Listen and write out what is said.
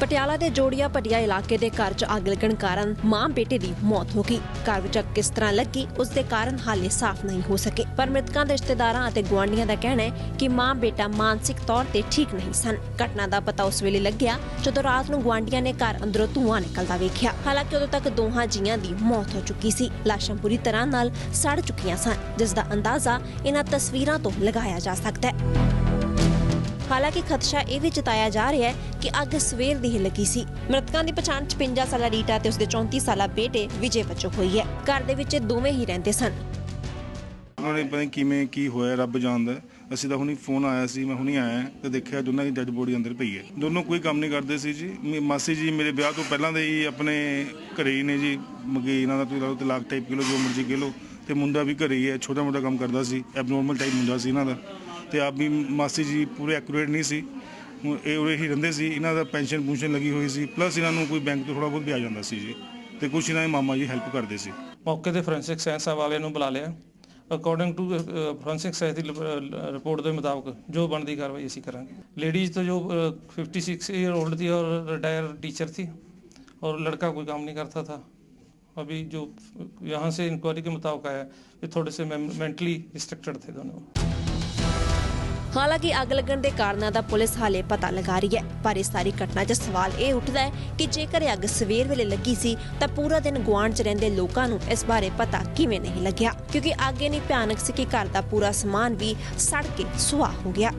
ਪਟਿਆਲਾ ਦੇ ਜੋੜੀਆ ਪਟਿਆ ਇਲਾਕੇ ਦੇ ਘਰ 'ਚ ਅੱਗ ਲੱਗਣ ਕਾਰਨ ਮਾਂ ਬੇਟੇ ਦੀ ਮੌਤ ਹੋ ਗਈ। ਘਰ ਵਿੱਚ ਅੱਗ ਕਿਸ ਤਰ੍ਹਾਂ ਲੱਗੀ, ਉਸ ਦੇ ਕਾਰਨ ਹਾਲੇ ਸਾਫ਼ ਨਹੀਂ ਹੋ ਸਕੇ। ਪਰ ਮ੍ਰਿਤਕਾਂ ਦੇ ਰਿਸ਼ਤੇਦਾਰਾਂ ਅਤੇ ਗੁਆਂਢੀਆਂ ਦਾ ਕਹਿਣਾ ਹੈ ਕਿ ਮਾਂ ਬੇਟਾ ਮਾਨਸਿਕ ਤੌਰ ਤੇ ਠੀਕ ਨਹੀਂ ਸਨ। ਘਟਨਾ ਦਾ ਪਤਾ ਉਸ ਵੇਲੇ ਲੱਗਿਆ ਜਦੋਂ ਰਾਤ ਨੂੰ ਗੁਆਂਢੀਆਂ ਨੇ ਘਰ ਅੰਦਰੋਂ ਧੂੰਆਂ ਨਿਕਲਦਾ ਵੇਖਿਆ। ਹਾਲਾਂਕਿ ਉਦੋਂ ਤੱਕ ਦੋਹਾਂ ਜੀਆਂ ਦੀ ਮੌਤ ਹੋ ਚੁੱਕੀ ਸੀ। ਲਾਸ਼ਾਂ ਪੂਰੀ ਤਰ੍ਹਾਂ ਨਾਲ ਸੜ ਚੁੱਕੀਆਂ ਸਨ, ਜਿਸ ਦਾ ਅੰਦਾਜ਼ਾ ਇਹਨਾਂ ਤਸਵੀਰਾਂ ਤੋਂ ਲਗਾਇਆ ਜਾ ਸਕਦਾ ਹੈ। ਹਾਲਾਂਕਿ ਖਦਸ਼ਾ ਇਹ ਵੀ ਜਤਾਇਆ ਜਾ ਰਿਹਾ ਹੈ ਕਿ ਅੱਗ ਸਵੇਰ ਦੀ ਹੀ ਲੱਗੀ ਸੀ। ਮ੍ਰਿਤਕਾਂ ਦੀ ਪਛਾਣ 56 ਸਾਲਾ ਰੀਟਾ ਤੇ ਉਸਦੇ 34 ਸਾਲਾ ਬੇਟੇ ਵਿਜੇ ਵਜੋਂ ਹੋਈ ਹੈ। ਘਰ ਦੇ ਵਿੱਚ ਦੋਵੇਂ ਹੀ ਰਹਿੰਦੇ ਸਨ। ਉਹਨਾਂ ਨੇ ਪਤਾ ਨਹੀਂ ਕਿਵੇਂ ਕੀ ਹੋਇਆ, ਰੱਬ ਜਾਣਦਾ ਅਸੀਂ ਤਾਂ ਹੁਣੀ ਫੋਨ ਆਇਆ ਸੀ, ਮੈਂ ਹੁਣੀ ਆਇਆ ਤੇ ਦੇਖਿਆ ਦੋਨਾਂ ਦੀ ਡੈੱਡ ਬੋਡੀ ਅੰਦਰ ਪਈ ਹੈ। ਦੋਨੋਂ ਕੋਈ ਕੰਮ ਨਹੀਂ ਕਰਦੇ ਸੀ ਜੀ। ਮੇ- ਮਾਸੀ ਜੀ ਮੇਰੇ ਵਿਆਹ ਤੋਂ ਪਹਿਲਾਂ ਦੇ ਹੀ ਆਪਣੇ ਘਰੇ ਹੀ ਨੇ ਜੀ। ਮਗੇ ਇਹਨਾਂ ਦਾ ਤੁਸੀਂ ਲਾ ਲਓ ਤਲਾਕ ਟਾਈਪ ਕਿਲੋ ਜੋ ਮਰਜ਼ੀ ਕਿਲੋ ਤੇ ਮੁੰਡਾ ਵੀ ਘਰੇ ਹੀ ਹੈ ਛੋਟਾ ਮੋਟਾ ਕੰਮ ਕਰਦਾ ਸੀ। ਐਬਨੋਰਮਲ ਟਾਈਪ ਮੁੰਡਾ ਸੀ ਇਹਨਾਂ ਦਾ। ਤੇ ਆਪ ਵੀ ਮਾਸੀ ਜੀ ਪੂਰੇ ਐਕੂਰੇਟ ਨਹੀਂ ਸੀ ਹੁਣ ਇਹ ਉਰੇ ਹੀ ਰਹਿੰਦੇ ਸੀ ਇਹਨਾਂ ਦਾ ਪੈਨਸ਼ਨ ਪੂਸ਼ਨ ਲੱਗੀ ਹੋਈ ਸੀ ਪਲੱਸ ਇਹਨਾਂ ਨੂੰ ਕੋਈ ਬੈਂਕ ਤੋਂ ਥੋੜਾ ਬਹੁਤ ਵੀ ਆ ਜਾਂਦਾ ਸੀ ਜੀ ਤੇ ਕੁਝ ਇਹਨਾਂ ਦੇ ਮਾਮਾ ਜੀ ਹੈਲਪ ਕਰਦੇ ਸੀ ਮੌਕੇ ਤੇ ਫੋਰੈਂਸਿਕ ਸਾਇੰਸ ਵਾਲਿਆਂ ਨੂੰ ਬੁਲਾ ਲਿਆ ਅਕੋਰਡਿੰਗ ਟੂ ਫੋਰੈਂਸਿਕ ਸਾਇੰਸ ਦੀ ਰਿਪੋਰਟ ਦੇ ਮੁਤਾਬਕ ਜੋ ਬਣਦੀ ਕਾਰਵਾਈ ਅਸੀਂ ਕਰਾਂਗੇ ਲੇਡੀਜ਼ तो जो अ, 56 ईयर ओल्ड थी और रिटायर टीचर थी और लड़का कोई काम नहीं करता था अभी जो यहाँ से इंक्वायरी के मुताबिक आया ये थोड़े से मेंटली रिस्ट्रिक्टेड थे दोनों ਹਾਲਾਂਕਿ ਅੱਗ ਲੱਗਣ ਦੇ ਕਾਰਨਾਂ ਦਾ ਪੁਲਿਸ ਹਾਲੇ ਪਤਾ ਲਗਾ ਰਹੀ ਹੈ, ਪਰ ਇਸ ਸਾਰੀ ਘਟਨਾ 'ਚ ਸਵਾਲ ਇਹ ਉੱਠਦਾ ਹੈ ਕਿ ਜੇਕਰ ਇਹ ਅੱਗ ਸਵੇਰ ਵੇਲੇ ਲੱਗੀ ਸੀ, ਤਾਂ ਪੂਰਾ ਦਿਨ ਗੁਆਂਢ 'ਚ ਰਹਿੰਦੇ ਲੋਕਾਂ ਨੂੰ ਇਸ ਬਾਰੇ ਪਤਾ ਕਿਵੇਂ ਨਹੀਂ ਲੱਗਿਆ, ਕਿਉਂਕਿ ਅੱਗ ਇੰਨੀ ਭਿਆਨਕ ਸੀ ਕਿ ਘਰ ਦਾ ਪੂਰਾ ਸਮਾਨ ਵੀ ਸੜ ਕੇ ਸੁਆਹ ਹੋ ਗਿਆ।